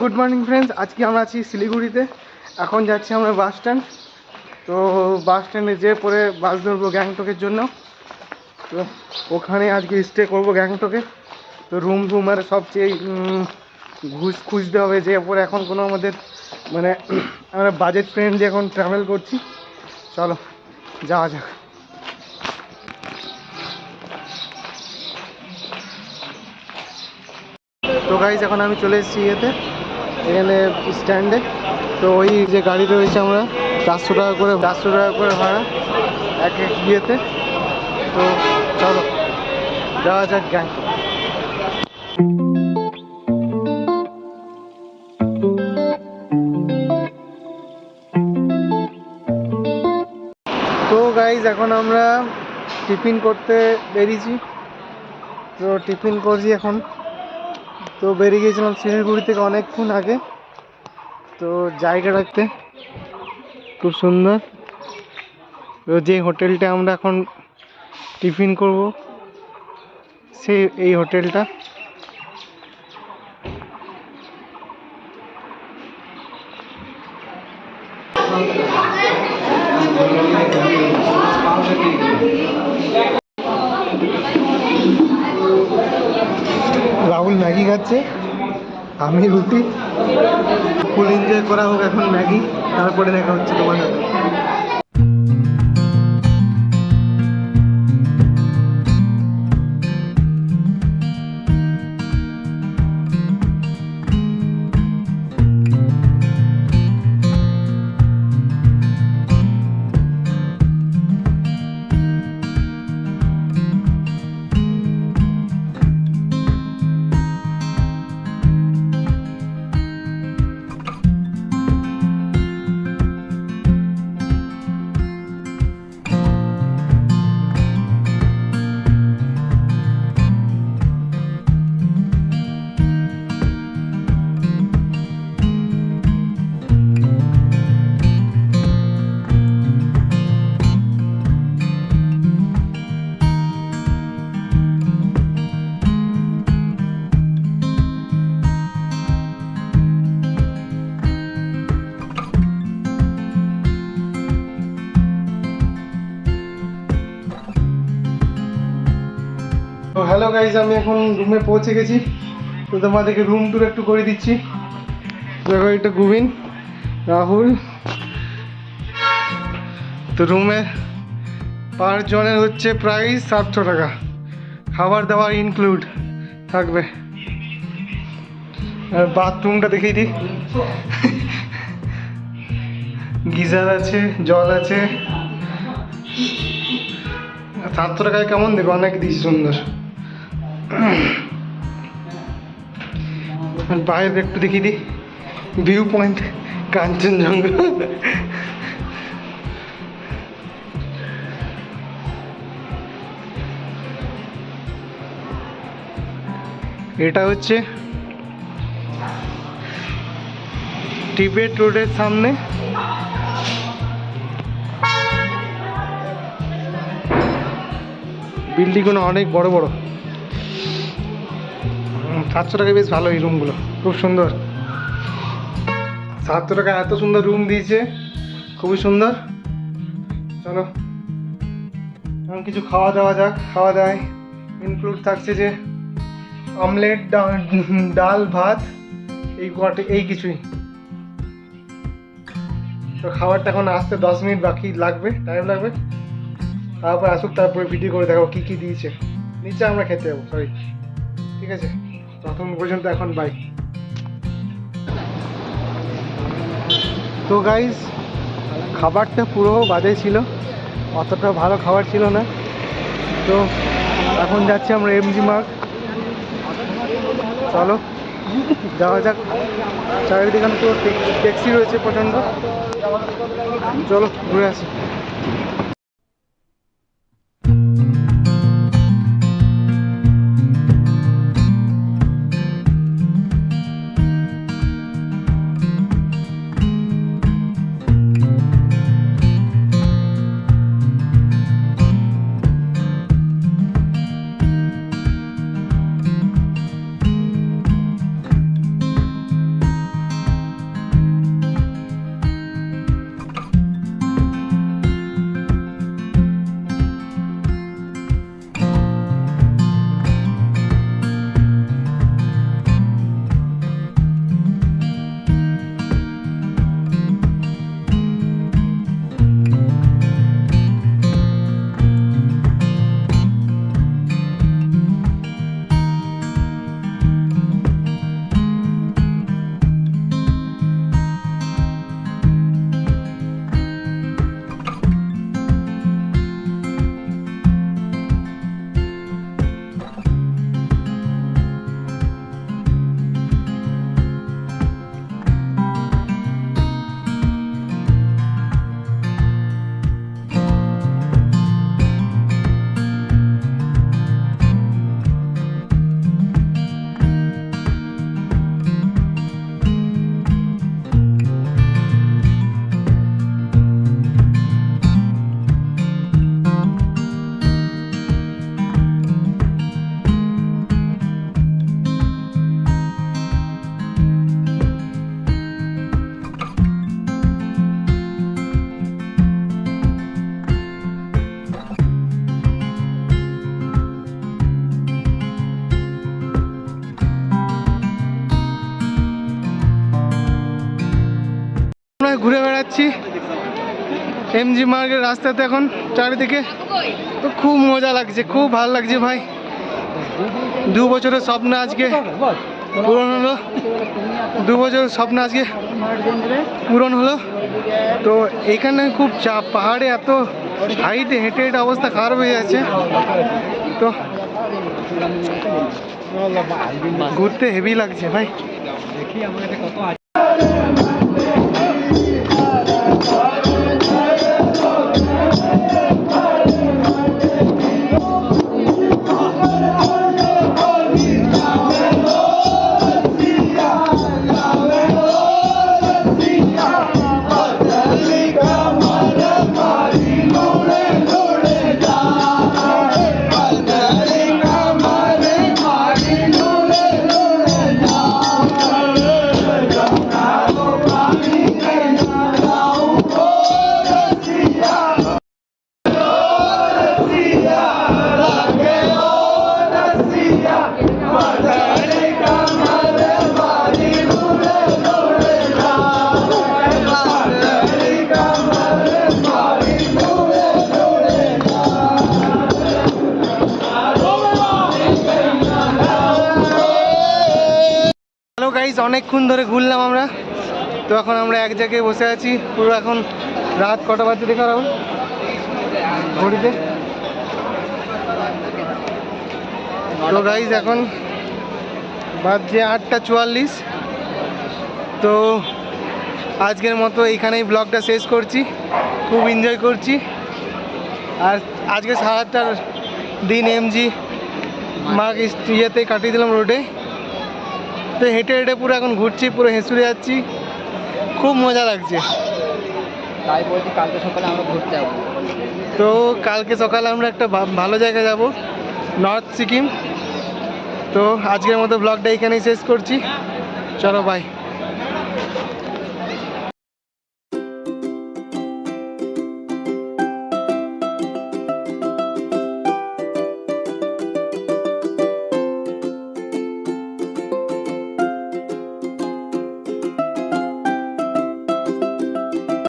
Good morning friends আজকে আমরা আছি শিলিগুড়িতে। এখন যাচ্ছি আমরা বাস স্ট্যান্ড। তো বাস স্ট্যান্ডে যেয়ে পরে বাস ধরবো গ্যাংটকের জন্য। তো ওখানে আজকে স্টে করব গ্যাংটকে। তো রুম টুম আর সবচেয়ে ঘুষ খুঁজতে হবে। যে পরে এখন কোনো আমাদের মানে আমরা বাজেট ফ্রেন্ড এখন ট্রাভেল করছি। চলো, যাওয়া যাক। তো গাইজ এখন আমি চলে এসেছি ইয়েতে। এখানে স্ট্যান্ডে। তো ওই যে গাড়ি রয়েছে আমরা, চারশো টাকা করে, চারশো টাকা করে ভাড়া, এক এক ইয়েতে। তো চলো, যাওয়া যাক গ্যাংটক তো। গাইজ এখন আমরা টিফিন করতে বেরিয়েছি। তো টিফিন করছি এখন। তো বেরিয়ে গিয়েছিলাম শিলিগুড়ি থেকে অনেকক্ষণ আগে। তো জায়গা রাখতে খুব সুন্দর। তো যে হোটেলটা আমরা এখন টিফিন করব সেই এই হোটেলটা। রাহুল ম্যাগি খাচ্ছে। আমি রুটি। ফুল এনজয় করা হোক এখন ম্যাগি, তারপরে দেখা হচ্ছে তোমার সাথে। গাইজ আমি এখন রুমে পৌঁছে গেছি। তো তোমাদেরকে রুম ট্যুর একটু করে দিচ্ছি। দেখো এটা গুবিন, রাহুল। তো রুমে পার জনের হচ্ছে প্রাইস সাতশো টাকা। খাবার দাবার ইনক্লুড থাকবে। আর বাথরুমটা দেখিয়ে দিই। গিজার আছে, জল আছে। সাতশো টাকায় কেমন দেবে অনেক দিয়েছি সুন্দর। বাইরে একটু দেখিয়ে দিই ভিউ পয়েন্ট কাঞ্চনজঙ্ঘা এটা হচ্ছে টিবেট রোডের সামনে। বিল্ডিংগুলো অনেক বড় বড়। সাতশো টাকায় বেশ ভালো এই রুমগুলো খুব সুন্দর। সাতশো টাকা এত সুন্দর রুম দিয়েছে। খুবই সুন্দর। চলো। এখন কিছু খাওয়া দাওয়া যাক। খাওয়া দাওয়ায় ইনক্লুড থাকছে যে অমলেট ডাল ভাত, এই কটে এই কিছুই। তো খাবারটা এখন আসতে দশ মিনিট বাকি লাগবে টাইম লাগবে। তারপর আসুক, তারপরে ভিডিও করে দেখাবো কী কী দিয়েছে। নিচে আমরা খেতে যাব সরি ঠিক আছে? তখন পর্যন্ত এখন বাই তো গাইজ খাবারটা পুরো বাজে ছিল। অতটা ভালো খাবার ছিল না। তো এখন যাচ্ছি আমরা এমজি মার্ক চলো, যাওয়া যাক। চারিদিকে তো ট্যাক্সি রয়েছে প্রচণ্ড। চলো, ঘুরে আসি। ঘুরে বেড়াচ্ছি। এমজি মার্গের রাস্তাতে এখন, চারিদিকে। তো খুব মজা লাগছে, খুব ভালো লাগছে ভাই। দু বছরের স্বপ্ন আজকে পূরণ হলো। দু বছরের স্বপ্ন আজকে পূরণ হলো। তো এখানে খুব চাপ, পাহাড়ে এত হাইটে হেঁটে হেঁটে অবস্থা খারাপ হয়ে যাচ্ছে। তো ঘুরতে হেভি লাগছে ভাই। হ্যালো গাইজ অনেকক্ষণ ধরে ঘুরলাম আমরা। তো এখন আমরা এক জায়গায় বসে আছি। পুরো এখন রাত কটা বাজে দেখা রাহুল ঘড়িতে। তো গাইজ এখন বাজছে আটটা চুয়াল্লিশ। তো আজকের মতো এইখানেই ব্লগটা শেষ করছি। খুব এনজয় করছি। আর আজকে সারাটার দিন এমজি মাগ ইয়েতে কাটিয়ে দিলাম রোডে তো হেঁটে হেঁটে পুরো এখন ঘুরছি পুরো হেঁচুড়ে যাচ্ছি। খুব মজা লাগছে। তাই বলছি কালকে সকালে আমরা ঘুরতে যাব। তো কালকে সকালে আমরা একটা ভালো জায়গায় যাব নর্থ সিকিম। তো আজকের মতো ব্লগটা এখানেই শেষ করছি। চলো বাই